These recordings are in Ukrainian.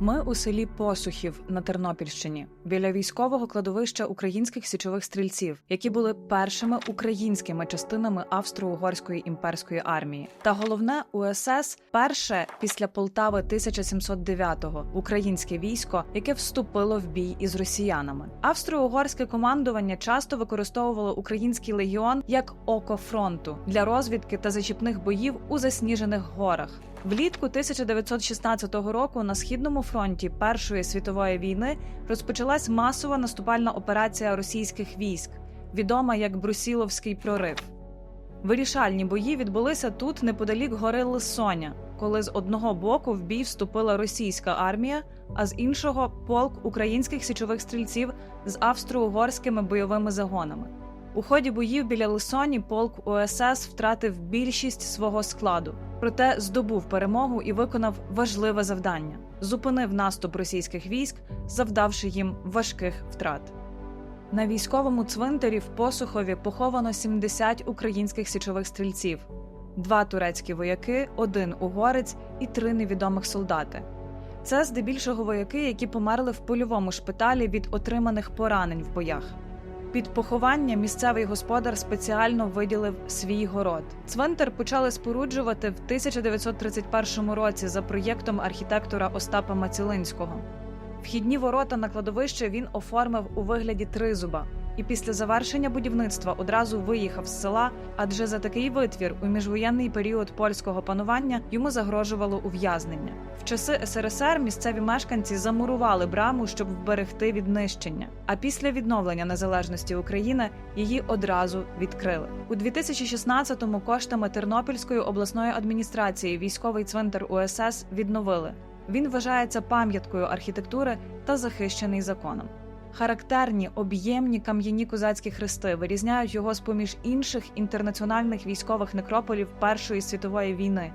Ми у селі Посухів на Тернопільщині біля військового кладовища українських січових стрільців, які були першими українськими частинами австро-угорської імперської армії. Та головне УСС перше після Полтави 1709-го українське військо, яке вступило в бій із росіянами. Австро-угорське командування часто використовувало український легіон як око фронту для розвідки та зачіпних боїв у засніжених горах. Влітку 1916 року на східному фронті Першої світової війни розпочалась масова наступальна операція російських військ, відома як Брусіловський прорив. Вирішальні бої відбулися тут неподалік гори Лисоня, коли з одного боку в бій вступила російська армія, а з іншого полк українських січових стрільців з австро-угорськими бойовими загонами. У ході боїв біля Лисоні полк УСС втратив більшість свого складу, проте здобув перемогу і виконав важливе завдання: зупинив наступ російських військ, завдавши їм важких втрат. На військовому цвинтарі в Посухові поховано 70 українських січових стрільців, два турецькі вояки, один угорець і три невідомих солдати. Це здебільшого вояки, які померли в польовому шпиталі від отриманих поранень в боях. Під поховання місцевий господар спеціально виділив свій город. Цвинтар почали споруджувати в 1931 році за проєктом архітектора Остапа Мацілинського. Вхідні ворота на кладовище він оформив у вигляді тризуба і після завершення будівництва одразу виїхав з села, адже за такий витвір у міжвоєнний період польського панування йому загрожувало ув'язнення. В часи СРСР місцеві мешканці замурували браму, щоб вберегти від нищення. А після відновлення незалежності України її одразу відкрили. У 2016-му коштами Тернопільської обласної адміністрації військовий цвинтар УСС відновили. Він вважається пам'яткою архітектури та захищений законом. Характерні об'ємні кам'яні козацькі хрести вирізняють його з поміж інших інтернаціональних військових некрополів Першої світової війни.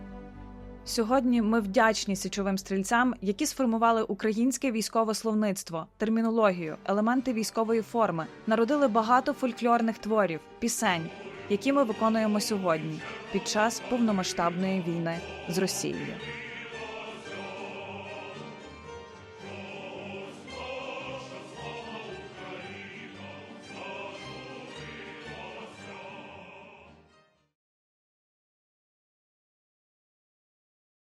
Сьогодні ми вдячні січовим стрільцям, які сформували українське військове словництво, термінологію, елементи військової форми, народили багато фольклорних творів, пісень, які ми виконуємо сьогодні під час повномасштабної війни з Росією.